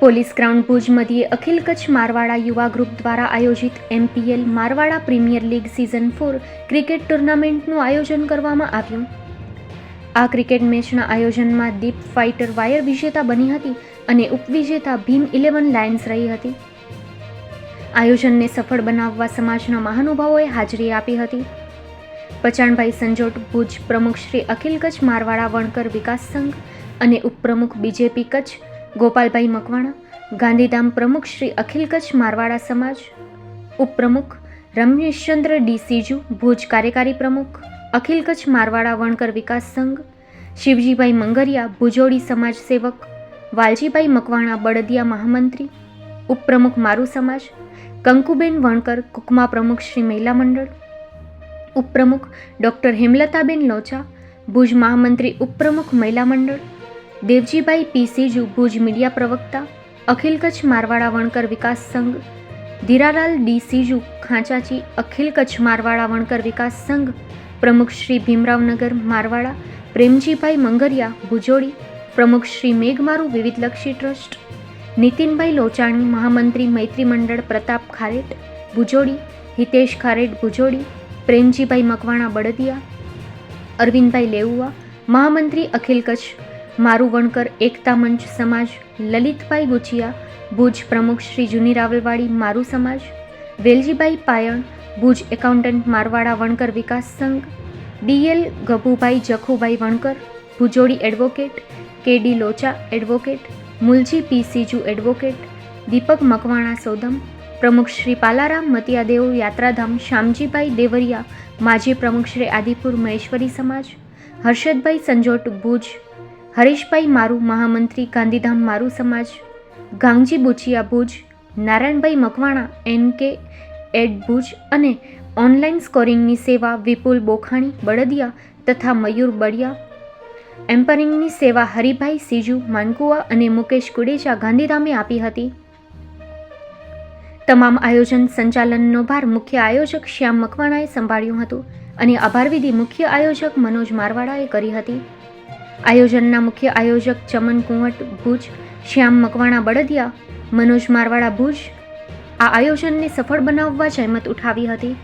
Police ground Bhuj મધ્યે અખિલ કચ્છ મારવાડા યુવા group દ્વારા આયોજિત MPL Marwada premier league season four cricket ટુર્નામેન્ટનું આયોજન કરવામાં આવ્યું. આ ક્રિકેટ મેચના આયોજનમાં દીપ ફાઇટર વાયર વિજેતા બની હતી અને ઉપવિજેતા ભીમ ઇલેવન લાયન્સ રહી હતી. આયોજનને સફળ બનાવવા સમાજના મહાનુભાવોએ હાજરી આપી હતી. પચાણભાઈ સંજોટ ભુજ પ્રમુખ શ્રી અખિલ કચ્છ મારવાડા વણકર વિકાસ સંઘ અને ઉપપ્રમુખ બીજેપી કચ્છ ગોપાલભાઈ મકવાણા, ગાંધીધામ પ્રમુખ શ્રી અખિલ કચ્છ મારવાડા સમાજ, ઉપપ્રમુખ રમેશચંદ્ર ડી સીજુ, ભુજ કાર્યકારી પ્રમુખ અખિલ કચ્છ મારવાડા વણકર વિકાસ સંઘ, શિવજીભાઈ મંગરિયા, ભુજોડી સમાજ સેવક, વાલજીભાઈ મકવાણા, બળદિયા મહામંત્રી, ઉપપ્રમુખ મારુ સમાજ, કંકુબેન વણકર, કુકમા પ્રમુખ શ્રી મહિલા મંડળ, ઉપપ્રમુખ ડૉક્ટર હેમલતાબેન લોચા, ભુજ મહામંત્રી ઉપપ્રમુખ મહિલા મંડળ દેવજીભાઈ પીસી ભુજ મીડિયા પ્રવક્તા, અખિલ કચ્છ મારવાડા વણકર વિકાસ સંઘ, ધીરાલાલ ડી સીજુ ખાંચાચી, અખિલ કચ્છ મારવાડા વણકર વિકાસ સંઘ, પ્રમુખ શ્રી ભીમરાવનગર મારવાડા, પ્રેમજીભાઈ મંગરિયા ભુજોડી, પ્રમુખ શ્રી મેઘમારુ વિવિધલક્ષી ટ્રસ્ટ, નીતિનભાઈ લોચાણી, મહામંત્રી મૈત્રી મંડળ પ્રતાપ ખારેટ ભુજોડી, હિતેશ ખારેટ ભુજોડી, પ્રેમજીભાઈ મકવાણા બળદિયા, અરવિંદભાઈ લેઉવા, મહામંત્રી અખિલ કચ્છ મારું વણકર એકતા મંચ સમાજ, લલિતભાઈ ગુચિયા, ભુજ પ્રમુખ શ્રી જુની રાવલવાડી મારું સમાજ, વેલજીભાઈ પાયણ, ભુજ એકાઉન્ટન્ટ મારવાડા વણકર વિકાસ સંઘ, DL Gabhubhai Jakhubhai Vankar, Bhujodi advocate, KD Locha advocate, Mulji P Siju advocate, Deepak Makwana Sodam, પ્રમુખ શ્રી પાલારામ મતિયાદેવ યાત્રાધામ શ્યામજીભાઈ દેવરિયા, માજી પ્રમુખ શ્રી આદિપુર મહેશ્વરી સમાજ, હર્ષદભાઈ સંજોટ ભુજ હરીશભાઈ મારું, મહામંત્રી, ગાંધીધામ મારું સમાજ, ગાંગજી બુચિયા ભુજ, નારાયણભાઈ મકવાણા એન કે એડ ભુજ અને ઓનલાઈન સ્કોરિંગની સેવા વિપુલ બોખાણી, બળદિયા તથા મયુર બળિયા, એમ્પરિંગની સેવા હરિભાઈ સીજુ, માનકુવા અને મુકેશ કુડેચા ગાંધીધામે આપી હતી. તમામ આયોજન સંચાલનનો ભાર મુખ્ય આયોજક શ્યામ મકવાણાએ સંભાળ્યું હતું અને આભારવિધિ મુખ્ય આયોજક મનોજ મારવાડાએ કરી હતી. આયોજનના મુખ્ય આયોજક ચમન કુંવટ ભુજ, શ્યામ મકવાણા બળદિયા, મનોજ મારવાડા ભુજ. આ આયોજનને સફળ બનાવવા જહેમત ઉઠાવી હતી.